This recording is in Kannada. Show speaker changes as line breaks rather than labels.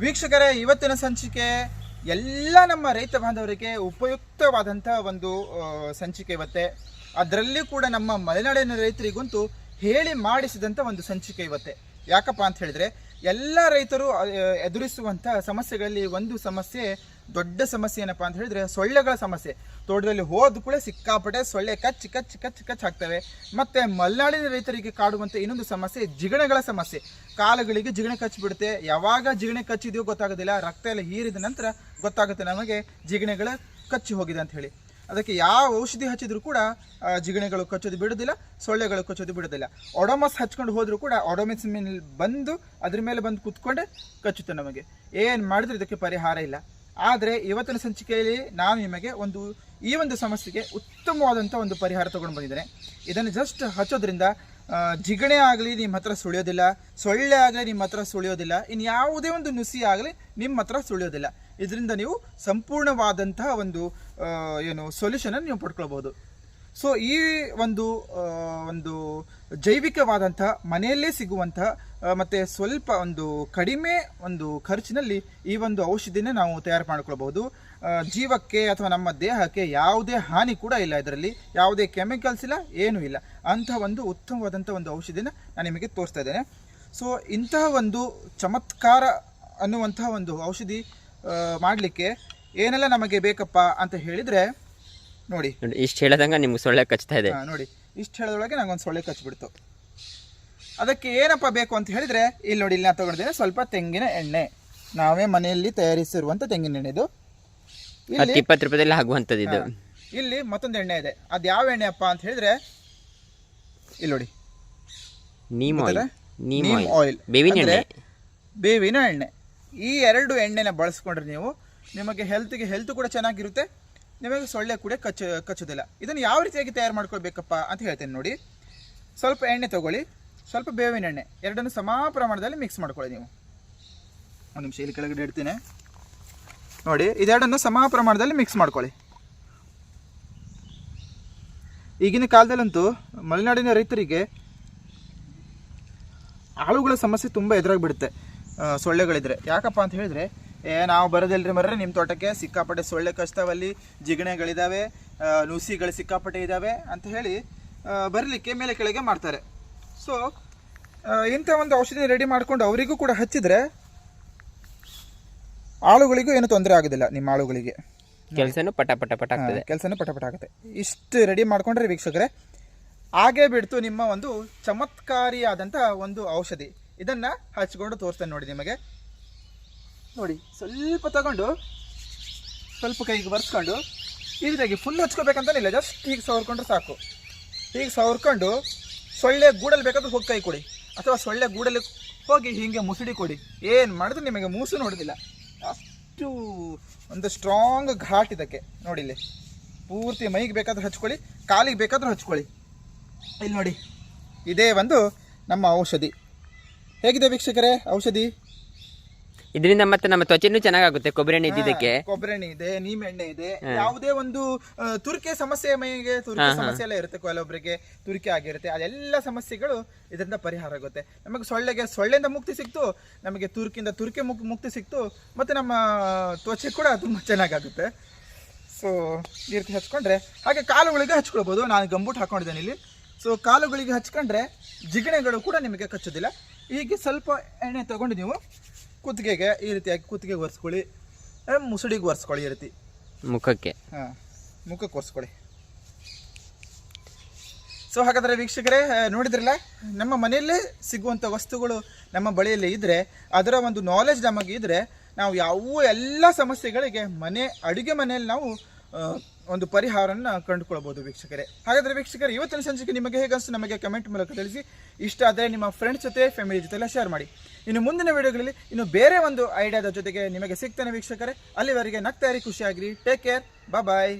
ವೀಕ್ಷಕರೇ, ಇವತ್ತಿನ ಸಂಚಿಕೆ ಎಲ್ಲ ನಮ್ಮ ರೈತ ಬಾಂಧವರಿಗೆ ಉಪಯುಕ್ತವಾದಂಥ ಒಂದು ಸಂಚಿಕೆ ಇವತ್ತೆ. ಅದರಲ್ಲಿ ಕೂಡ ನಮ್ಮ ಮಲೆನಾಡಿನ ರೈತರಿಗಂತೂ ಹೇಳಿ ಮಾಡಿಸಿದಂಥ ಒಂದು ಸಂಚಿಕೆ ಇವತ್ತೆ. ಯಾಕಪ್ಪ ಅಂತ ಹೇಳಿದ್ರೆ ಎಲ್ಲ ರೈತರು ಎದುರಿಸುವಂಥ ಸಮಸ್ಯೆಗಳಲ್ಲಿ ಒಂದು ಸಮಸ್ಯೆ, ದೊಡ್ಡ ಸಮಸ್ಯೆ ಏನಪ್ಪ ಅಂತ ಹೇಳಿದ್ರೆ ಸೊಳ್ಳೆಗಳ ಸಮಸ್ಯೆ. ತೋಟದಲ್ಲಿ ಹೋದ ಕೂಡ ಸಿಕ್ಕಾಪಟ್ಟೆ ಸೊಳ್ಳೆ ಕಚ್ಚಿ ಕಚ್ಚಿ ಕಚ್ಚಿ ಕಚ್ಚಿ ಹಾಕ್ತವೆ ಮತ್ತೆ ಮಲೆನಾಡಿನ ರೈತರಿಗೆ ಕಾಡುವಂತ ಇನ್ನೊಂದು ಸಮಸ್ಯೆ, ಜಿಗಣೆಗಳ ಸಮಸ್ಯೆ. ಕಾಲುಗಳಿಗೆ ಜಿಗಣೆ ಕಚ್ಚಿಬಿಡುತ್ತೆ ಯಾವಾಗ ಜಿಗಣೆ ಕಚ್ಚಿದೆಯೋ ಗೊತ್ತಾಗೋದಿಲ್ಲ. ರಕ್ತ ಎಲ್ಲ ಹೀರಿದ ನಂತರ ಗೊತ್ತಾಗುತ್ತೆ ನಮಗೆ ಜಿಗಣೆಗಳ ಕಚ್ಚಿ ಹೋಗಿದೆ ಅಂತ ಹೇಳಿ. ಅದಕ್ಕೆ ಯಾವ ಔಷಧಿ ಹಚ್ಚಿದ್ರು ಕೂಡ ಜಿಗಣೆಗಳು ಕಚ್ಚೋದು ಬಿಡೋದಿಲ್ಲ, ಸೊಳ್ಳೆಗಳು ಕಚ್ಚೋದು ಬಿಡೋದಿಲ್ಲ. ಒಡೋಮಸ್ ಹಚ್ಕೊಂಡು ಹೋದರೂ ಕೂಡ ಒಡೋಮಸ್ ಮೇಲೆ ಬಂದು, ಅದ್ರ ಮೇಲೆ ಬಂದು ಕೂತ್ಕೊಂಡೆ ಕಚ್ಚುತ್ತೆ ನಮಗೆ. ಏನು ಮಾಡಿದ್ರೆ ಇದಕ್ಕೆ ಪರಿಹಾರ ಇಲ್ಲ. ಆದರೆ ಇವತ್ತಿನ ಸಂಚಿಕೆಯಲ್ಲಿ ನಾನು ನಿಮಗೆ ಒಂದು ಈ ಒಂದು ಸಮಸ್ಯೆಗೆ ಉತ್ತಮವಾದಂಥ ಒಂದು ಪರಿಹಾರ ತಗೊಂಡು ಬಂದಿದ್ದಾರೆ. ಇದನ್ನು ಜಸ್ಟ್ ಹಚ್ಚೋದ್ರಿಂದ ಜಿಗಣೆ ಆಗಲಿ ನಿಮ್ಮ ಹತ್ರ ಸುಳಿಯೋದಿಲ್ಲ, ಸೊಳ್ಳೆ ಆಗಲಿ ನಿಮ್ಮ ಹತ್ರ ಸುಳಿಯೋದಿಲ್ಲ ಇನ್ನು ಯಾವುದೇ ಒಂದು ನುಸಿ ಆಗಲಿ ನಿಮ್ಮ ಹತ್ರ ಸುಳಿಯೋದಿಲ್ಲ. ಇದರಿಂದ ನೀವು ಸಂಪೂರ್ಣವಾದಂತಹ ಒಂದು ಏನು ಸೊಲ್ಯೂಷನನ್ನು ನೀವು ಪಡ್ಕೊಳ್ಬೋದು ಸೊ ಈ ಒಂದು ಒಂದು ಜೈವಿಕವಾದಂತಹ ಮನೆಯಲ್ಲೇ ಸಿಗುವಂತಹ ಮತ್ತು ಸ್ವಲ್ಪ ಒಂದು ಕಡಿಮೆ ಒಂದು ಖರ್ಚಿನಲ್ಲಿ ಈ ಒಂದು ಔಷಧಿನ ನಾವು ತಯಾರು ಮಾಡ್ಕೊಳ್ಬಹುದು. ಜೀವಕ್ಕೆ ಅಥವಾ ನಮ್ಮ ದೇಹಕ್ಕೆ ಯಾವುದೇ ಹಾನಿ ಕೂಡ ಇಲ್ಲ ಇದರಲ್ಲಿ. ಯಾವುದೇ ಕೆಮಿಕಲ್ಸ್ ಇಲ್ಲ, ಏನೂ ಇಲ್ಲ. ಅಂತಹ ಒಂದು ಉತ್ತಮವಾದಂಥ ಒಂದು ಔಷಧಿನ ನಾನು ನಿಮಗೆ ತೋರಿಸ್ತಾ ಇದ್ದೇನೆ. ಸೊ ಇಂತಹ ಒಂದು ಚಮತ್ಕಾರ ಅನ್ನುವಂತಹ ಒಂದು ಔಷಧಿ ಮಾಡಲಿಕ್ಕೆ ಏನೆಲ್ಲ ನಮಗೆ ಬೇಕಪ್ಪ ಅಂತ ಹೇಳಿದರೆ ನೋಡಿ.
ನೋಡಿ ಇಷ್ಟು ಹೇಳದಂಗ ನಿಮ್ಗೆ ಸೊಳ್ಳೆ ಕಚ್ತಾ ಇದೆ.
ನೋಡಿ ಇಷ್ಟು ಹೇಳೋದ್ರೊಳಗೆ ನಂಗೊಂದು ಸೊಳ್ಳೆ ಕಚ್ಬಿಡ್ತು. ಅದಕ್ಕೆ ಏನಪ್ಪ ಬೇಕು ಅಂತ ಹೇಳಿದ್ರೆ ಇಲ್ಲಿ ನೋಡಿ ಇಲ್ಲಿ ನಾನು ತಗೊಂಡಿದ್ದೇನೆ ಸ್ವಲ್ಪ ತೆಂಗಿನ ಎಣ್ಣೆ. ನಾವೇ ಮನೆಯಲ್ಲಿ ತಯಾರಿಸಿರುವಂಥ ತೆಂಗಿನ ಎಣ್ಣೆ ಇದು.
ಹತ್ತು ಇಪ್ಪತ್ತು ರೂಪಾಯಿದಲ್ಲಿ ಆಗುವಂಥದ್ದು ಇದು.
ಇಲ್ಲಿ ಮತ್ತೊಂದು ಎಣ್ಣೆ ಇದೆ. ಅದು ಯಾವ ಎಣ್ಣೆ ಅಪ್ಪ ಅಂತ ಹೇಳಿದ್ರೆ ಇಲ್ಲಿ ನೋಡಿ.
ನೀಮ್ ಆಯಿಲ್? ನೀಮ್ ಆಯಿಲ್. ಬೇವಿನ ಎಣ್ಣೆ.
ಬೇವಿನ ಎಣ್ಣೆ. ಈ ಎರಡು ಎಣ್ಣೆನ ಬಳಸ್ಕೊಂಡ್ರೆ ನೀವು ನಿಮಗೆ ಹೆಲ್ತ್ಗೆ ಹೆಲ್ತ್ ಕೂಡ ಚೆನ್ನಾಗಿರುತ್ತೆ. ನಿಮಗೆ ಸೊಳ್ಳೆ ಕೂಡ ಕಚ್ಚ, ಕಚ್ಚೋದಿಲ್ಲ. ಇದನ್ನು ಯಾವ ರೀತಿಯಾಗಿ ತಯಾರು ಮಾಡ್ಕೊಳ್ಬೇಕಪ್ಪ ಅಂತ ಹೇಳ್ತೇನೆ ನೋಡಿ. ಸ್ವಲ್ಪ ಎಣ್ಣೆ ತಗೊಳ್ಳಿ. ಸ್ವಲ್ಪ ಬೇವಿನ ಎಣ್ಣೆ. ಎರಡನ್ನು ಸಮ ಪ್ರಮಾಣದಲ್ಲಿ ಮಿಕ್ಸ್ ಮಾಡ್ಕೊಳ್ಳಿ ನೀವು. ಒಂದು ನಿಮಿಷ ಇಲ್ಲಿ ಕೆಳಗಡೆ ಇಡ್ತೀನಿ. ನೋಡಿ, ಇದೆರಡನ್ನು ಸಮ ಪ್ರಮಾಣದಲ್ಲಿ ಮಿಕ್ಸ್ ಮಾಡ್ಕೊಳ್ಳಿ. ಈಗಿನ ಕಾಲದಲ್ಲಂತೂ ಮಲೆನಾಡಿನ ರೈತರಿಗೆ ಆಳುಗಳ ಸಮಸ್ಯೆ ತುಂಬ ಎದುರಾಗಿಬಿಡುತ್ತೆ. ಸೊಳ್ಳೆಗಳಿದ್ರೆ. ಯಾಕಪ್ಪ ಅಂತ ಹೇಳಿದ್ರೆ ಏ ನಾವು ಬರೋದಿಲ್ರಿ ಮರ್ರೆ. ನಿಮ್ಮ ತೋಟಕ್ಕೆ ಸಿಕ್ಕಾಪಟ್ಟೆ ಸೊಳ್ಳೆ ಕಷ್ಟವಲ್ಲಿ ಜಿಗಣೆಗಳಿದ್ದಾವೆ ನುಸಿಗಳು ಸಿಕ್ಕಾಪಟ್ಟೆ ಇದ್ದಾವೆ ಅಂತ ಹೇಳಿ ಬರಲಿಕ್ಕೆ ಮೇಲೆ ಕೆಳಗೆ ಮಾಡ್ತಾರೆ. ಸೊ ಇಂಥ ಒಂದು ಔಷಧಿ ರೆಡಿ ಮಾಡ್ಕೊಂಡು ಅವರಿಗೂ ಕೂಡ ಹಚ್ಚಿದ್ರೆ ಆಳುಗಳಿಗೂ ಏನು ತೊಂದರೆ ಆಗೋದಿಲ್ಲ ನಿಮ್ಮ ಆಳುಗಳಿಗೆ.
ಕೆಲಸನೂ ಪಟ ಪಟ ಪಟ ಆಗ್ತದೆ.
ಕೆಲಸನೂ ಪಟಪಟ ಆಗುತ್ತೆ. ಇಷ್ಟು ರೆಡಿ ಮಾಡ್ಕೊಂಡ್ರೆ ವೀಕ್ಷಕರೇ ಹಾಗೆ ಬಿಡ್ತು ನಿಮ್ಮ ಒಂದು ಚಮತ್ಕಾರಿಯಾದಂಥ ಒಂದು ಔಷಧಿ. ಇದನ್ನ ಹಚ್ಕೊಂಡು ತೋರಿಸ್ತೇನೆ ನೋಡಿ ನಿಮಗೆ. ನೋಡಿ, ಸ್ವಲ್ಪ ತಗೊಂಡು, ಸ್ವಲ್ಪ ಕೈಗೆ ಬರ್ಸ್ಕೊಂಡು ಈ ರೀತಿಯಾಗಿ ಫುಲ್ ಹಚ್ಕೋಬೇಕಂತಾನಿಲ್ಲ ಜಸ್ಟ್ ಹೀಗೆ ಸವರ್ಕೊಂಡ್ರೆ ಸಾಕು. ಹೀಗೆ ಸವರ್ಕೊಂಡು, ಸೊಳ್ಳೆ ಗೂಡಲ್ಲಿ ಬೇಕಾದ್ರೆ ಹೋಗಿ ಕೈ ಕೊಡಿ. ಅಥವಾ ಸೊಳ್ಳೆ ಗೂಡಲ್ಲಿ ಹೋಗಿ ಹೀಗೆ ಮುಸುಡಿ ಕೊಡಿ. ಏನು ಮಾಡಿದ್ರೆ ನಿಮಗೆ ಮೂಸು ನೋಡೋದಿಲ್ಲ. ಅಷ್ಟು ಒಂದು ಸ್ಟ್ರಾಂಗ್ ಘಾಟ್ ಇದಕ್ಕೆ. ನೋಡಿ ಇಲ್ಲಿ. ಪೂರ್ತಿ ಮೈಗೆ ಬೇಕಾದ್ರೆ ಹಚ್ಕೊಳ್ಳಿ, ಕಾಲಿಗೆ ಬೇಕಾದ್ರೂ ಹಚ್ಕೊಳ್ಳಿ. ಇಲ್ಲಿ ನೋಡಿ, ಇದೇ ಒಂದು ನಮ್ಮ ಔಷಧಿ. ಹೇಗಿದೆ ವೀಕ್ಷಕರೇ, ಔಷಧಿ?
ಇದರಿಂದ ಮತ್ತೆ ನಮ್ಮ ತ್ವಚೆನೂ ಚೆನ್ನಾಗುತ್ತೆ ಕೊಬ್ಬರಿ ಎಣ್ಣೆ ಇದ್ದಿದ್ದಕ್ಕೆ.
ಕೊಬ್ಬರಿ ಎಣ್ಣೆ ಇದೆ ನೀಮ್ ಎಣ್ಣೆ ಇದೆ. ಯಾವುದೇ ಒಂದು ತುರಿಕೆ ಸಮಸ್ಯೆ ಮೈಗೆ ತುರಿಕೆ ಸಮಸ್ಯೆ ಎಲ್ಲ ಇರುತ್ತೆ ಕೆಲವೊಬ್ಬರಿಗೆ ತುರಿಕೆ ಆಗಿರುತ್ತೆ. ಅದೆಲ್ಲ ಸಮಸ್ಯೆಗಳು ಇದರಿಂದ ಪರಿಹಾರ ಆಗುತ್ತೆ. ನಮಗೆ ಸೊಳ್ಳೆಗೆ ಸೊಳ್ಳೆಯಿಂದ ಮುಕ್ತಿ ಸಿಕ್ತು ನಮಗೆ ತುರ್ಕಿಂದ ತುರಿಕೆ ಮುಕ್ ಮುಕ್ತಿ ಸಿಕ್ತು ಮತ್ತೆ ನಮ್ಮ ತ್ವಚೆ ಕೂಡ ತುಂಬಾ ಚೆನ್ನಾಗಾಗುತ್ತೆ. ಸೊ ಈ ರೀತಿ ಹಚ್ಕೊಂಡ್ರೆ ಹಾಗೆ ಕಾಲುಗಳಿಗೆ ಹಚ್ಕೊಳ್ಬೋದು. ನಾನು ಗಂಬೂಟ್ ಹಾಕೊಂಡಿದ್ದೇನೆ ಇಲ್ಲಿ. ಸೊ ಕಾಲುಗಳಿಗೆ ಹಚ್ಕೊಂಡ್ರೆ ಜಿಗಣೆಗಳು ಕೂಡ ನಿಮಗೆ ಕಚ್ಚೋದಿಲ್ಲ. ಹೀಗೆ ಸ್ವಲ್ಪ ಎಣ್ಣೆ ತಗೊಂಡು ನೀವು ಕುತ್ತಿಗೆಗೆ ಈ ರೀತಿಯಾಗಿ ಕುತ್ತಿಗೆಗೆ ಒರೆಸ್ಕೊಳ್ಳಿ. ಮುಸುಡಿಗೆ ಒರೆಸ್ಕೊಳ್ಳಿ ಈ ರೀತಿ.
ಮುಖಕ್ಕೆ.
ಹಾಂ ಮುಖಕ್ಕೆ ಒರೆಸ್ಕೊಳ್ಳಿ. ಸೊ ಹಾಗಾದರೆ ವೀಕ್ಷಕರೇ ನೋಡಿದ್ರಲ್ಲ ನಮ್ಮ ಮನೆಯಲ್ಲೇ ಸಿಗುವಂಥ ವಸ್ತುಗಳು ನಮ್ಮ ಬಳಿಯಲ್ಲಿ ಇದ್ದರೆ ಅದರ ಒಂದು ನಾಲೆಜ್ ನಮಗೆ ಇದ್ದರೆ ನಾವು ಯಾವ ಎಲ್ಲ ಸಮಸ್ಯೆಗಳಿಗೆ ಮನೆ ಅಡುಗೆ ಮನೆಯಲ್ಲಿ ನಾವು ಒಂದು ಪರಿಹಾರವನ್ನು ಕಂಡುಕೊಳ್ಬೋದು ವೀಕ್ಷಕರೇ. ಹಾಗಾದರೆ ವೀಕ್ಷಕರೇ ಇವತ್ತಿನ ಸಂಜೆಗೆ ನಿಮಗೆ ಹೇಗನ್ಸು ನಮಗೆ ಕಮೆಂಟ್ ಮೂಲಕ ತಿಳಿಸಿ. ಇಷ್ಟ ಆದರೆ ನಿಮ್ಮ ಫ್ರೆಂಡ್ಸ್ ಜೊತೆ ಫ್ಯಾಮಿಲಿ ಜೊತೆ ಎಲ್ಲ ಶೇರ್ ಮಾಡಿ. ಇನ್ನು ಮುಂದಿನ ವಿಡಿಯೋಗಳಲ್ಲಿ ಇನ್ನು ಬೇರೆ ಒಂದು ಐಡಿಯಾದ ಜೊತೆಗೆ ನಿಮಗೆ ಸಿಗ್ತಾನೆ ವೀಕ್ಷಕರೇ. ಅಲ್ಲಿವರೆಗೆ ನಗ್ತಾ ಇರಿ, ಖುಷಿಯಾಗಿರಿ. Take care bye